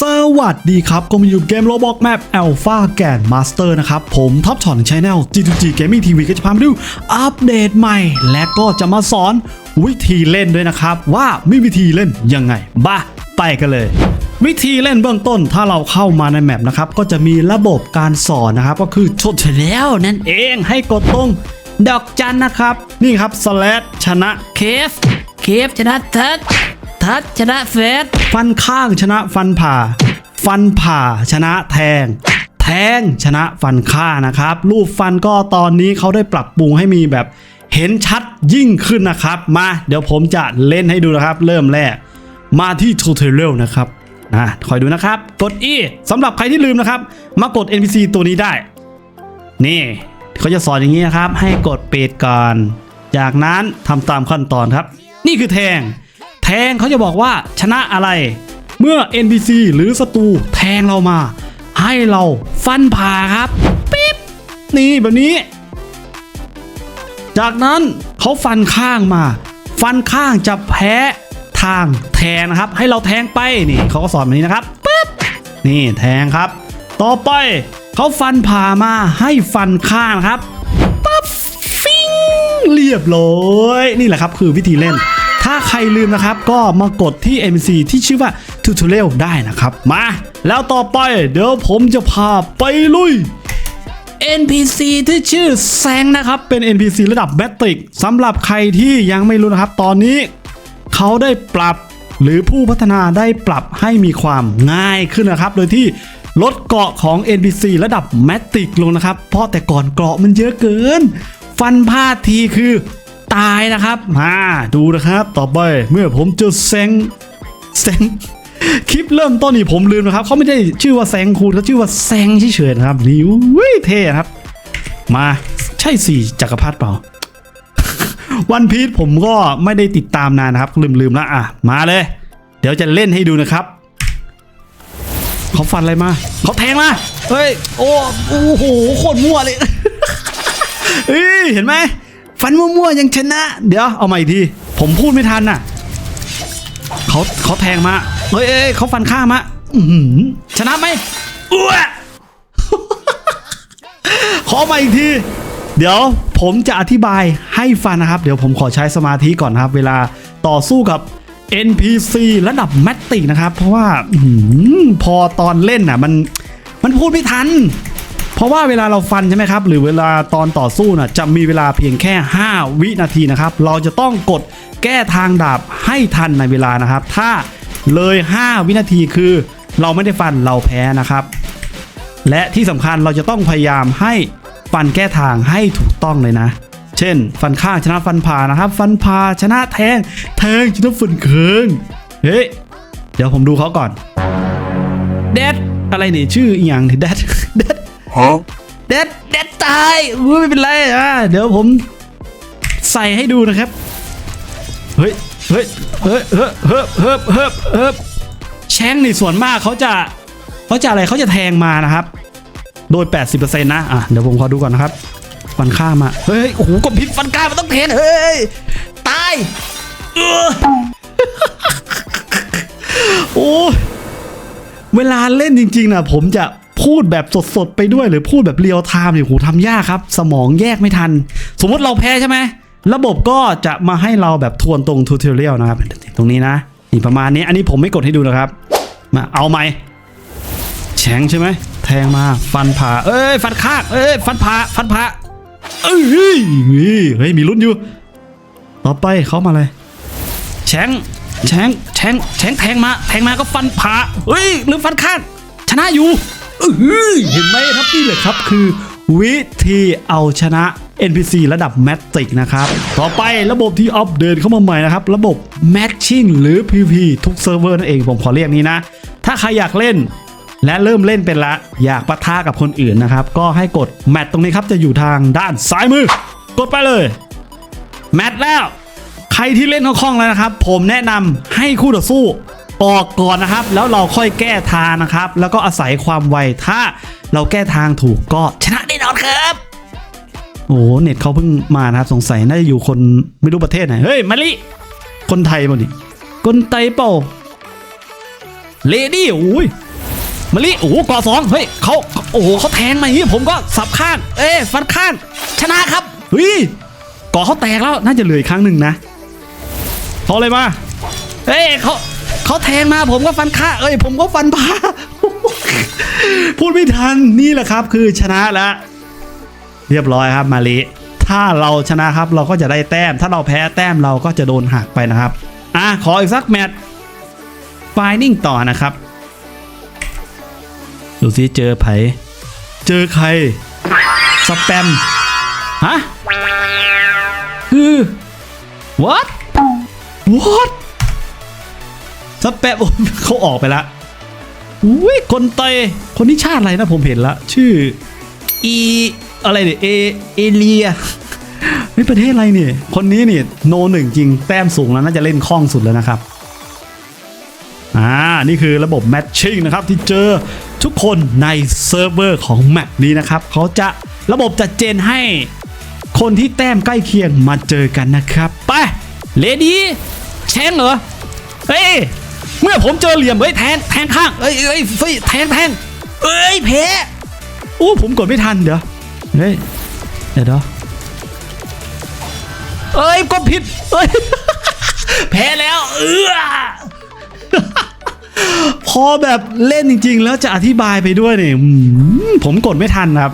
สวัสดีครับ ก็มาอยู่เกม Roblox Map Alpha แกน Master นะครับ ผมท็อปช็อตของ Channel G2G Gaming TV ก็จะพามาดูอัปเดตใหม่ และก็จะมาสอนวิธีเล่นด้วยนะครับ ว่ามีวิธีเล่นยังไง บ้าไปกันเลยวิธีเล่นเบื้องต้นถ้าเราเข้ามาในแมปนะครับ ก็จะมีระบบการสอนนะครับ ก็คือชดแล้วนั่นเองให้กดตรงดอกจันนะครับ นี่ครับ slash ชนะเคฟเคฟชนะทัด ทัดชนะเฟสฟันข้างชนะฟันผ่า ฟันผ่าชนะแทง แทงชนะฟันข้างนะครับ รูปฟันก็ตอนนี้เขาได้ปรับปรุงให้มีแบบเห็นชัดยิ่งขึ้นนะครับ มาเดี๋ยวผมจะเล่นให้ดูนะครับ เริ่มแรก มาที่ tutorial นะครับนะคอยดูนะครับ กด E สำหรับใครที่ลืมนะครับ มากด NPC ตัวนี้ได้ นี่เขาจะสอนอย่างนี้นะครับ ให้กดเปิดก่อน จากนั้นทำตามขั้นตอนครับ นี่คือแทง แทงเขาจะบอกว่าชนะอะไร เมื่อ NPC หรือศัตรูแทงเรามา ให้เราฟันผ่าครับปิ๊บนี่แบบนี้ จากนั้นเขาฟันข้างมา ฟันข้างจะแพ้ทางแทงนะครับ ให้เราแทงไปนี่เขาก็สอนแบบนี้นะครับปึ๊บนี่แทงครับ ต่อไปเขาฟันผ่ามาให้ฟันข้างครับปั๊บฟิงเรียบร้อยนี่แหละครับคือวิธีเล่น ใครลืมนะครับ ก็มากดที่ MC ที่ชื่อว่า Tutorial ได้นะครับ มา แล้วต่อไปเดี๋ยวผมจะพาไปลุย NPC ที่ชื่อแซงนะครับ เป็น NPC ระดับแบตติกสำหรับใครที่ยังไม่รู้นะครับ ตอนนี้ เขาได้ปรับหรือผู้พัฒนาได้ปรับให้มีความง่ายขึ้นนะครับ โดยที่ลดเกราะของ NPC ระดับแมตติกลงนะครับ เพราะแต่ก่อนเกราะมันเยอะเกิน ฟันพลาดทีคือ ตายนะครับมาดูนะครับ ต่อไปเมื่อผมเจอแซงแซงคลิปเริ่มต้นนี่ผมลืมนะครับเขาไม่ได้ชื่อว่าแซงคูณเขาชื่อว่าแซงเฉยๆนะครับนี่อุ้ยเท่ครับ มาใช่สี่จักรพรรดิเปล่า วันพีชผมก็ไม่ได้ติดตามนานนะครับ ลืมๆแล้วอะมาเลย เดี๋ยวจะเล่นให้ดูนะครับเขาฟันอะไรมาเขาแทงมาเฮ้ยโอ้โอ้โหโคตรมั่วเลยเฮ้ยเห็นไหม ฟันมั่วๆยังชนะ เดี๋ยวเอาใหม่อีกที ผมพูดไม่ทันน่ะเขาเขาแทงมาเฮ้ยเอ้ยเขาฟันข้ามมาอื้อหือชนะไหมอ้วขอมาอีกที เดี๋ยวผมจะอธิบายให้ฟังนะครับ เดี๋ยวผมขอใช้สมาธิก่อนนะครับ เวลาต่อสู้กับ NPC ระดับแมตติกนะครับ เพราะว่าอื้อหือพอตอนเล่นน่ะ มันมันพูดไม่ทัน เพราะว่าเวลาเราฟันใช่ไหมครับ หรือเวลาตอนต่อสู้น่ะจะมีเวลาเพียงแค่ 5 วินาทีนะครับ เราจะต้องกดแก้ทางดาบให้ทันในเวลานะครับ ถ้าเลย 5 วินาทีคือ เราไม่ได้ฟันเราแพ้นะครับ และที่สำคัญเราจะต้องพยายามให้ฟันแก้ทางให้ถูกต้องเลยนะ เช่น ฟันข้างชนะฟันผ่านะครับ ฟันผ่าชนะแทง แทงชนะฟันเคืองเฮ้ยเดี๋ยวผมดูเขาก่อนเดดอะไรเนี่ยชื่ออีหยังเดดเดด Huh? เด็ดเด็ดตายอุ้ยไม่เป็นไรอะเดี๋ยวผมใส่ให้ดูนะครับ เฮ้ยเฮ้ยเฮ้ยเฮ้ยเฮ้ยเฮ้ยเฮ้ยเฮ้ยแช้งนี่ส่วนมากเขาจะเขาจะอะไรเขาจะแทงมานะครับ โดย 80%นะอะเดี๋ยวผมขอดูก่อนนะครับฟันข้ามาเฮ้ยโอ้โหกดผิดฟันข้ามันต้องแทงเฮ้ยตายเออโอ้ยเวลาเล่นจริงๆนะผมจะ พูดแบบสดๆไปด้วยหรือพูดแบบเรียลไทม์เนี่ยโหทำยากครับ สมองแยกไม่ทัน สมมติเราแพ้ใช่ไหมระบบก็จะมาให้เราแบบทวนตรงทูตอเรียลนะครับตรงนี้นะนี่ประมาณนี้อันนี้ผมไม่กดให้ดูนะครับ มาเอาไหมแฉงใช่ไหมแทงมาฟันผ่าเอ้ยฟันข้างเอ้ยฟันผ่าฟันผ่าเอ้ยนี่เฮ้ยมีลุ้นอยู่ ต่อไปเขามาเลยแฉงแฉงแฉงแฉงแทงมา แทงมาก็ฟันผ่าเฮ้ยหรือฟันข้างชนะอยู่ เห็นไหมครับนี่แหละครับคือวิธีเอาชนะ NPC ระดับแมตติกนะครับ ต่อไประบบที่อัปเดตเข้ามาใหม่นะครับ ระบบ Matching หรือ PVP ทุกเซิร์ฟเวอร์นั่นเองผมขอเรียกนี้นะ ถ้าใครอยากเล่น และเริ่มเล่นเป็นละ อยากปะทะกับคนอื่นนะครับ ก็ให้กดแมตตรงนี้ครับจะอยู่ทางด้านซ้ายมือ กดไปเลยแมตแล้ว ใครที่เล่นคล่องๆแล้วนะครับ ผมแนะนำให้คู่ต่อสู้ ออกก่อนนะครับ แล้วเราค่อยแก้ทางนะครับ แล้วก็อาศัยความไวถ้าเราแก้ทางถูกก็ชนะแน่นอนครับโอ้โหเน็ตเขาเพิ่งมานะครับสงสัยน่าจะอยู่คนไม่รู้ประเทศไหนเฮ้ยมาลิคนไทยหมดดิคนไทยเปล่าเลดี้โอ้ยมาลิโอ้กาะสองเฮ้ยเขาโอ้โหเขาแทงมาอย่างนี้ผมก็สับข้างเอ้ยฟันข้างชนะครับเฮ้ยกาะเขาแตกแล้วน่าจะเหลืออีกครั้งหนึ่งนะเขาเลยมาเฮ้ยเขา เขาแทงมาผมก็ฟันข้าเอ้ยผมก็ฟันพาพูดไม่ทันนี่แหละครับ คือชนะแล้วเรียบร้อยครับมาลิถ้าเราชนะครับเราก็จะได้แต้ม ถ้าเราแพ้แต้มเราก็จะโดนหักไปนะครับอะขออีกสักแมตช์ไฟนิ่งต่อนะครับ ดูซิเจอไผเจอใครสแปมฮะคือ what what สแปมโอ้เขาออกไปละอุ้ยคนเตยคนนี้ชาติอะไรนะผมเห็นละ ชื่ออีอะไรเนี่ยเอเอเลียนี่ประเทศอะไรเนี่ยคนนี้เนี่ยโนหนึ่งจริงแต้มสูงแล้วน่าจะเล่นคล่องสุดแล้วนะครับอ่านี่คือระบบแมทชิ่งนะครับ ที่เจอทุกคนในเซิร์ฟเวอร์ของแมปนี้นะครับเขาจะระบบจัดเจนให้คนที่แต้มใกล้เคียงมาเจอกันนะครับ ไปเลดี้แชงเหรอ เฮ้ย เมื่อผมเจอเหลี่ยมเฮ้ยแทงแทงข้างเอ้ยเอ้ยเฮ้ยแทงแทงเอ้ยเพอู้ผมกดไม่ทันเดี๋ยวเฮ้ยเดี๋ยวเดี๋ยวเอ้ยกดผิดเอ้ยแพ้แล้วเออพอแบบเล่นจริง ๆ แล้วจะอธิบายไปด้วยเนี่ยอืมผมกดไม่ทันครับ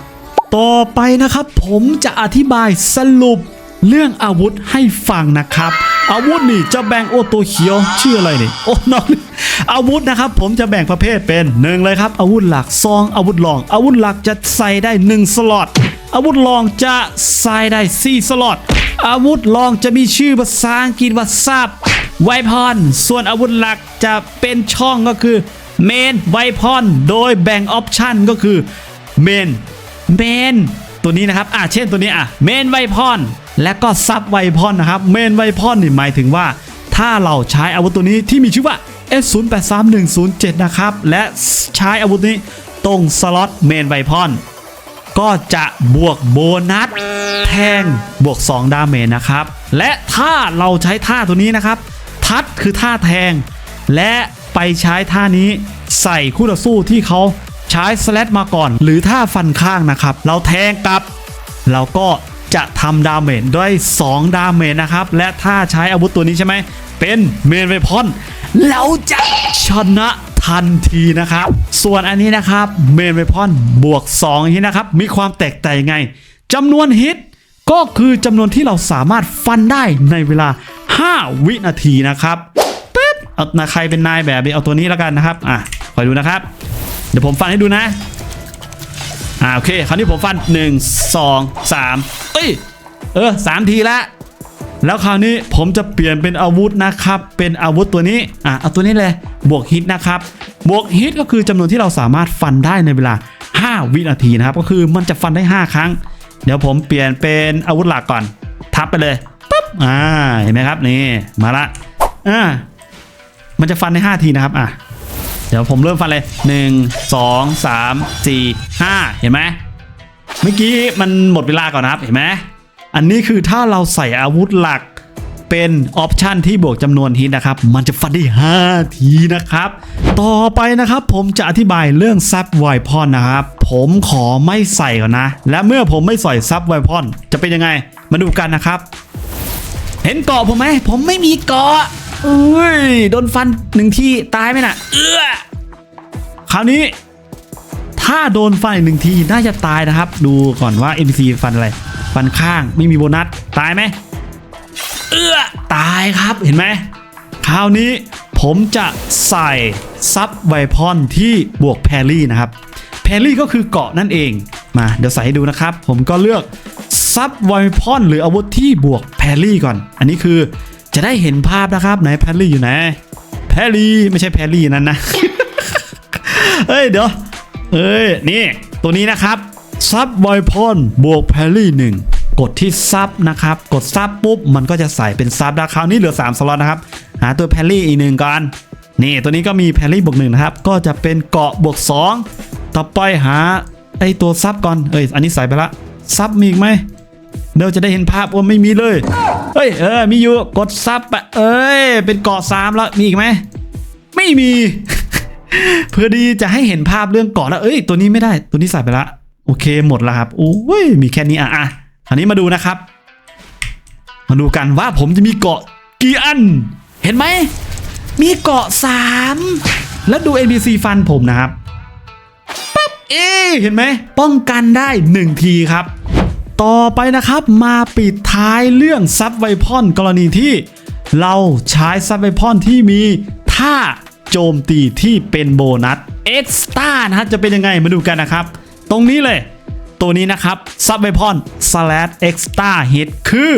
ต่อไปนะครับ ผมจะอธิบายสรุปเรื่องอาวุธให้ฟังนะครับ อาวุธนี่จะแบ่งโอตัวเขียวชื่ออะไรนี่โอ้น้องอาวุธนะครับผมจะแบ่งประเภทเป็นหนึ่งเลยครับอาวุธหลักซองอาวุธรอง อาวุธหลักจะใส่ได้หนึ่งสล็อตอาวุธรองจะใส่ได้สี่สล็อตอาวุธรองจะมีชื่อภาษาอังกฤษว่าซับไวพอนส่วนอาวุธหลักจะเป็นช่องก็คือเมนไวพอนโดยแบ่งออปชันก็คือเมนเมนตัวนี้นะครับอะเช่นตัวนี้อะเมนไวพอนและก็ซับไวพอนนะครับเมนไวพอนนี่หมายถึงว่า ถ้าเราใช้อาวุธตัวนี้ที่มีชื่อว่า S083107 นะครับ และใช้อาวุธนี้ตรงสล็อตเมนไวพอนก็จะบวกโบนัสแทงบวก 2 ดาเมจนะครับ และถ้าเราใช้ท่าตัวนี้นะครับ ทัดคือท่าแทง และไปใช้ท่านี้ใส่คู่ต่อสู้ที่เขาใช้สแลตมาก่อน หรือท่าฟันข้างนะครับ เราแทงกลับ เราก็ จะทำดาเมจด้วย2ดาเมจนะครับ และถ้าใช้อาวุธตัวนี้ใช่ไหม เป็นเมนเวพอนเราจะชนะทันทีนะครับ ส่วนอันนี้นะครับเมนเวพอนบวก2นี้นะครับ มีความแตกต่างยังไงจำนวนฮิตก็คือจำนวนที่เราสามารถฟันได้ในเวลา 5 วินาทีนะครับปึ๊บเอานะใครเป็นนายแบบเอาตัวนี้แล้วกันนะครับ อะคอยดูนะครับ เดี๋ยวผมฟันให้ดูนะ อ่าโอเคคราวนี้ผมฟัน 1 2 3 เอ้ย เออสามทีละแล้วคราวนี้ผมจะเปลี่ยนเป็นอาวุธนะครับ เป็นอาวุธตัวนี้อะเอาตัวนี้เลยบวกฮิตนะครับบวกฮิตก็คือจำนวนที่เราสามารถฟันได้ในเวลา 5 วินาทีนะครับ ก็คือมันจะฟันได้ 5 ครั้ง เดี๋ยวผมเปลี่ยนเป็นอาวุธหลักก่อน ทับไปเลยปุ๊บอ่าเห็นไหมครับนี่มาละอ่ามันจะฟันได้5ทีนะครับอะ เดี๋ยวผมเริ่มฟันเลย1 2 3 4 5เห็นไหมเมื่อกี้มันหมดเวลาก่อนนะครับเห็นไหมอันนี้คือถ้าเราใส่อาวุธหลักเป็นออปชันที่บวกจำนวนฮิตนะครับ มันจะฟันได้ 5 ทีนะครับ ต่อไปนะครับผมจะอธิบายเรื่องซับไวพอนนะครับ ผมขอไม่ใส่ก่อนนะ และเมื่อผมไม่ใส่ซับไวพอนจะเป็นยังไง มาดูกันนะครับ เห็นเกาะผมไหมผมไม่มีเกาะ อุ้ยโดนฟันหนึ่งทีตายไหมน่ะ เอื้อคราวนี้ ถ้าโดนฟันอีกหนึ่งทีน่าจะตายนะครับ ดูก่อนว่า NPC ฟันอะไร ฟันข้างไม่มีโบนัสตายไหมเอื้อตายครับเห็นไหมคราวนี้ผมจะใส่ซับไวพอนที่บวกแพรี่นะครับแพรี่ก็คือเกาะนั่นเองมาเดี๋ยวใส่ให้ดูนะครับ ผมก็เลือกซับไวพอนหรืออาวุธที่บวกแพรรี่ก่อน อันนี้คือ จะได้เห็นภาพนะครับไหนแพรรี่อยู่ไหนแพรรี่ไม่ใช่แพรรี่นั้นนะเฮ้ยเดี๋ยวเอ้ยนี่ตัวนี้นะครับซับไวพอนบวกแพรรี่หนึ่งกดที่ซับนะครับ กดซับปุ๊บ มันก็จะใส่เป็นซับแล้วคราวนี้เหลือ 3 สล็อตนะครับ หาตัวแพรรี่อีกหนึ่งก่อน นี่ตัวนี้ก็มีแพรรี่บวกหนึ่งนะครับ ก็จะเป็นเกาะบวก 2 ต่อไปหาไอตัวซับก่อน เอ้ย อันนี้ใส่ไปละซับมีอีกไหม เดี๋ยวจะได้เห็นภาพว่าไม่มีเลยเฮ้ยเออมีอยู่กดซับไปเอ้ยเป็นเกาะสามแล้วมีอีกไหมไม่มีเพื่อดีจะให้เห็นภาพเรื่องเกาะแล้วเอ้ยตัวนี้ไม่ได้ตัวนี้ใส่ไปละโอเคหมดแล้วครับโอ้ยมีแค่นี้อะอะอันนี้มาดูนะครับ มาดูกันว่าผมจะมีเกาะกี่อัน เห็นไหมมีเกาะ3แล้วดู NPC ฟันผมนะครับปั๊บเอ๊เห็นไหมป้องกันได้1ทีครับ ต่อไปนะครับมาปิดท้ายเรื่องซับไวพอนกรณีที่ เราใช้ซับไวพอนที่มีท่าโจมตีที่เป็นโบนัสเอ็กซ์ต้านะฮะจะเป็นยังไงมาดูกันนะครับ ตรงนี้เลย ตัวนี้นะครับซับไวพอน slash extra hit คือ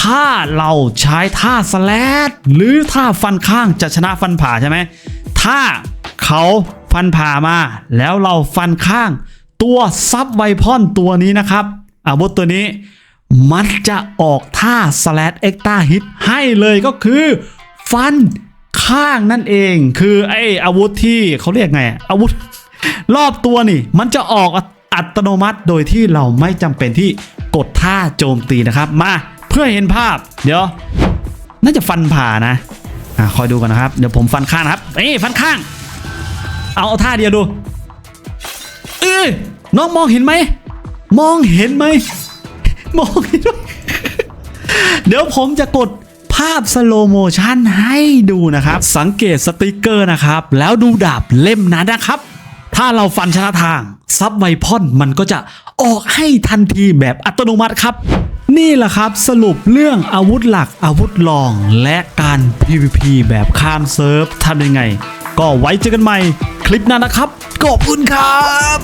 ถ้าเราใช้ท่า slash หรือท่าฟันข้างจะชนะฟันผ่าใช่ไหมถ้าเขาฟันผ่ามา แล้วเราฟันข้าง ตัวซับไวพอนตัวนี้นะครับ อาวุธตัวนี้ มันจะออกท่า slash extra hit ให้เลยก็คือฟันข้างนั่นเอง คือไออาวุธที่เขาเรียกไง อาวุธ รอบตัวนี่ มันจะออกอัตโนมัติโดยที่เราไม่จำเป็นที่กดท่าโจมตีนะครับ มาเพื่อเห็นภาพ เดี๋ยว น่าจะฟันผ่านะอะคอยดูกันนะครับ เดี๋ยวผมฟันข้างนะครับเอ้ฟันข้าง เอาเอาท่าเดียวดูเอ้ยน้องมองเห็นไหม มองเห็นไหม มองเห็นไหมเดี๋ยวผมจะกดภาพสโลโมชันให้ดูนะครับ สังเกตสติกเกอร์นะครับ แล้วดูดาบเล่มนั้นนะครับ ถ้าเราฟันชนะทาง ซับไวพอนมันก็จะออกให้ทันทีแบบอัตโนมัติครับ นี่แหละครับสรุปเรื่องอาวุธหลักอาวุธรองและการ PVP แบบข้ามเซิร์ฟทำยังไง ก็ไว้เจอกันใหม่ คลิปหน้านะครับขอบคุณครับ